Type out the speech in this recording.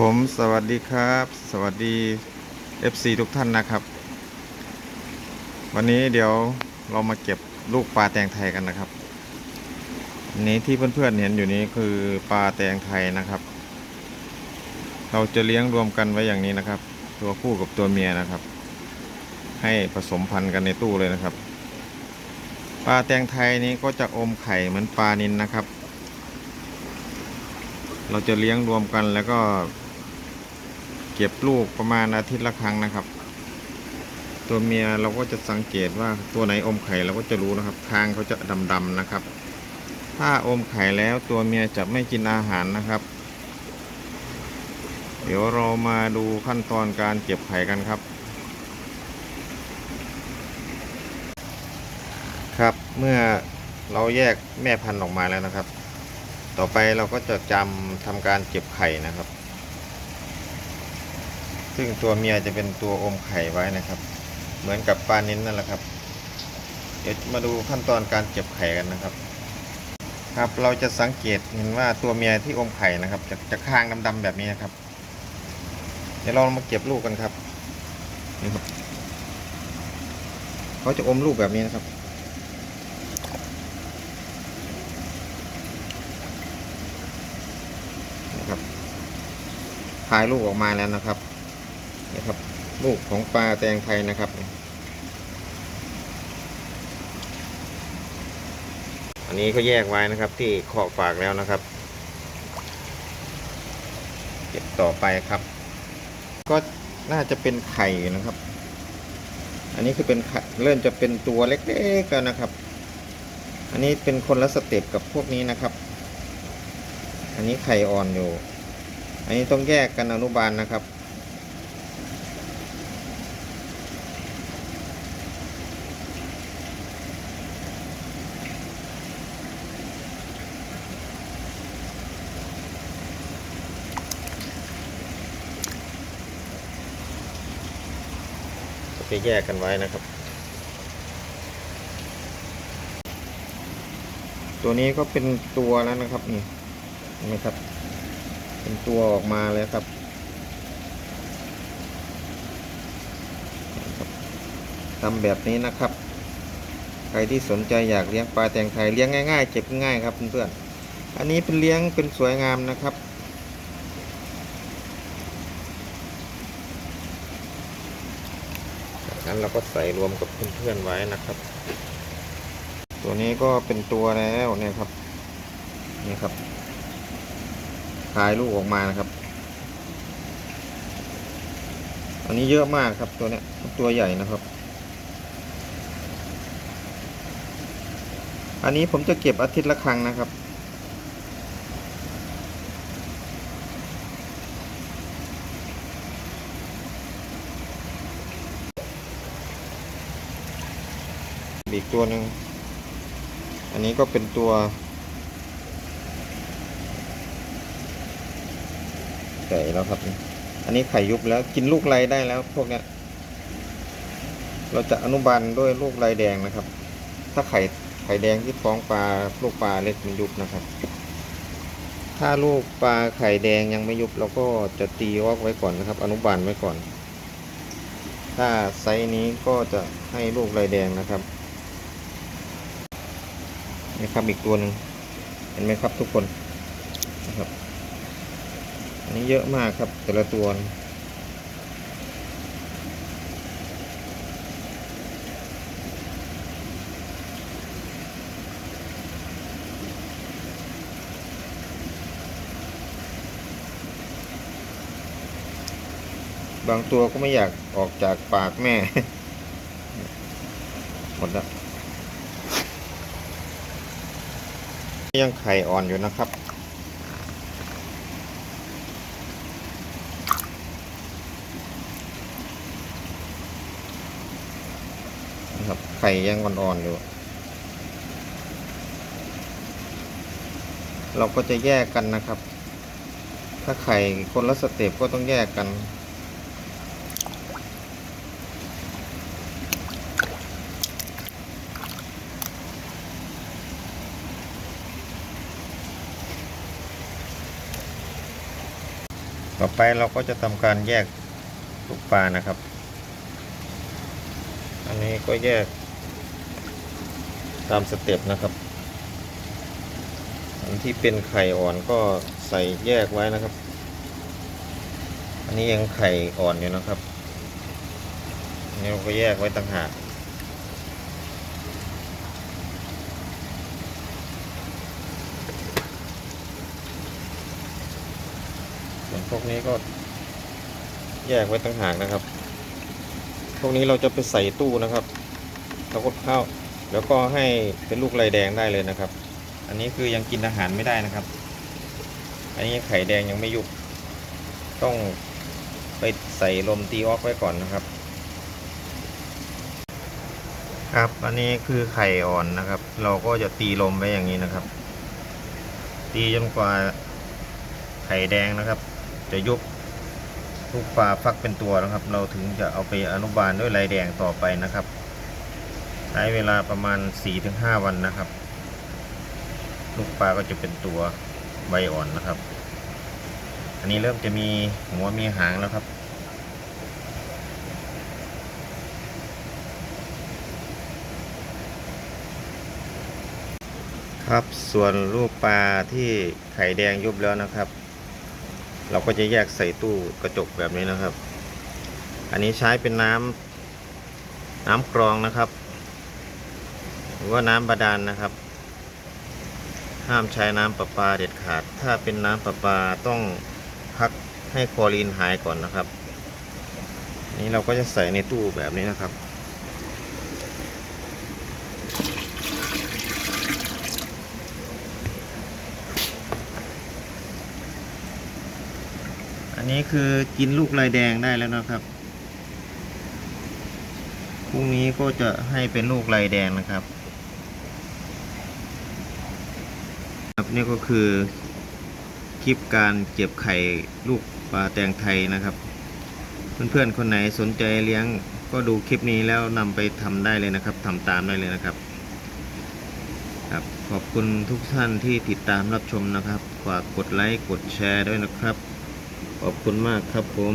ผมสวัสดีครับ สวัสดี FC ทุกท่านนะครับ วันนี้เดี๋ยวเรามาเก็บลูกปลาแตงไทยกันนะครับนนี้ที่เพื่อนๆเห็นอยู่นี้คือปลาแตงไทยนะครับ เราจะเลี้ยงรวมกันไว้อย่างนี้นะครับ ตัวผู้กับตัวเมียนะครับ ให้ผสมพันธุ์กันในตู้เลยนะครับ ปลาแตงไทยนี้ก็จะอมไข่เหมือนปลานินนะครับเราจะเลี้ยงรวมกันแล้วก็ ก็บลูกประมาณอาทิตย์ละครั้งนะครับ ตัวเมียเราก็จะสังเกตว่าตัวไหนอมไข่เราก็จะรู้นะครับคางเขาจะดำๆนะครับ ถ้าอมไข่แล้วตัวเมียจะไม่กินอาหารนะครับ เดี๋ยวเรามาดูขั้นตอนการเก็บไข่กันครับ ครับเมื่อเราแยกแม่พันธุ์ออกมาแล้วนะครับ ต่อไปเราก็จะจำทำการเก็บไข่นะครับ ซึ่งตัวเมียจะเป็นตัวอมไข่ไว้นะครับ เหมือนกับปลาเน้นนั่นแหละครับ เดี๋ยวมาดูขั้นตอนการเก็บไข่กันนะครับ ครับเราจะสังเกตเห็นว่าตัวเมียที่อมไข่นะครับ จะจะคางดำๆแบบนี้นะครับ เดี๋ยวเรามาเก็บลูกกันครับนี่ครับเขาจะอมลูกแบบนี้นะครับนะครับพายลูกออกมาแล้วนะครับ ลูกของปลาแตงไทยนะครับ อันนี้ก็แยกไว้นะครับ ที่ขอบฝากแล้วนะครับ เก็บต่อไปครับ ก็น่าจะเป็นไข่นะครับ อันนี้คือเป็นไข่เริ่มจะเป็นตัวเล็กๆแล้วนะครับ อันนี้เป็นคนละสเต็ปกับพวกนี้นะครับ อันนี้ไข่อ่อนอยู่ อันนี้ต้องแยกกันอนุบาลนะครับ จะแยกกันไว้นะครับ ตัวนี้ก็เป็นตัวแล้วนะครับนี่นไหมครับ เป็นตัวออกมาเลยครับทำแบบนี้นะครับ ใครที่สนใจอยากเลี้ยงปลาแตงไทยเลี้ยงง่ายๆเก็บง่ายครับเพื่อนๆอันนี้เป็นเลี้ยงเป็นสวยงามนะครับ นั้นเราก็ใส่รวมกับเพื่อนๆไว้นะครับ ตัวนี้ก็เป็นตัวแล้วเนี่ยครับ นี่ครับคลายลูกออกมานะครับ อันนี้เยอะมากครับตัวเนี้ยตัวใหญ่นะครับ อันนี้ผมจะเก็บอาทิตย์ละครั้งนะครับ อีกตัวหนึ่งอันนี้ก็เป็นตัว ไก่แล้วครับ อันนี้ไข่ยุบแล้วกินลูกไรได้แล้วพวกเนี้ย เราจะอนุบาลด้วยลูกไรแดงนะครับ ถ้าไข่ไข่แดงที่ท้องปลาลูกปลาเล็กมันยุบนะครับ ถ้าลูกปลาไข่แดงยังไม่ยุบเราก็จะตีวอกไว้ก่อนนะครับ อนุบาลไว้ก่อน ถ้าไซส์นี้ก็จะให้ลูกไรแดงนะครับ นี่ครับอีกตัวหนึ่งเห็นไหมครับทุกคนนะครับอันนี้เยอะมากครับแต่ละตัวนบางตัวก็ไม่อยากออกจากปากแม่ หมดแล้ว ยังไข่อ่อนอยู่นะครับ นะครับ ไข่ยังอ่อนๆอยู่ เราก็จะแยกกันนะครับ ถ้าไข่คนละสเต็ปก็ต้องแยกกัน ต่อไปเราก็จะทำการแยกลูกปลานะครับ อันนี้ก็แยกตามสเต็ปนะครับ อันที่เป็นไข่อ่อนก็ใส่แยกไว้นะครับ อันนี้ยังไข่อ่อนอยู่นะครับนนี้เราก็แยกไว้ต่างหาก ส่วนพวกนี้ก็ แยกไว้ต่างหากนะครับ พวกนี้เราจะไปใส่ตู้นะครับแล้วก็เข้าแล้วก็ให้เป็นลูกลาแดงได้เลยนะครับ อันนี้คือยังกินอาหารไม่ได้นะครับ อันนี้ไข่แดงยังไม่ยุบต้องไปใส่ลมตีออกไว้ก่อนนะครับ ครับ อันนี้คือไข่อ่อนนะครับ เราก็จะตีลมไว้อย่างนี้นะครับ ตีจนกว่าไข่แดงนะครับ จะยุบลูกปลาฟักเป็นตัวนะครับ เราถึงจะเอาไปอนุบาลด้วยลายแดงต่อไปนะครับ ใช้เวลาประมาณ 4-5 วันนะครับ ลูกปลาก็จะเป็นตัวใบอ่อนนะครับ อันนี้เริ่มจะมีหัวมีหางแล้วครับครับส่วนลูกปลาที่ไข่แดงยุบแล้วนะครับ เราก็จะแยกใส่ตู้กระจกแบบนี้นะครับ อันนี้ใช้เป็นน้ำน้ำกรองนะครับ หรือว่าน้ำบาดาลนนะครับ ห้ามใช้น้ำประปาเด็ดขาด ถ้าเป็นน้ำประปาต้องพักให้คลอรีนหายก่อนนะครับ นี่เราก็จะใส่ในตู้แบบนี้นะครับ อันนี้คือกินลูกลายแดงได้แล้วนะครับ พรุ่งนี้ก็จะให้เป็นลูกลายแดงนะครับ ครับนี่ก็คือคลิปการเก็บไข่ลูกปลาแตงไทยนะครับ เพื่อนๆคนไหนสนใจเลี้ยงก็ดูคลิปนี้แล้วนำไปทำได้เลยนะครับทำตามได้เลยนะครับครับขอบคุณทุกท่านที่ติดตามรับชมนะครับ ฝากกดไลค์ กดแชร์ด้วยนะครับ ขอบคุณมากครับผม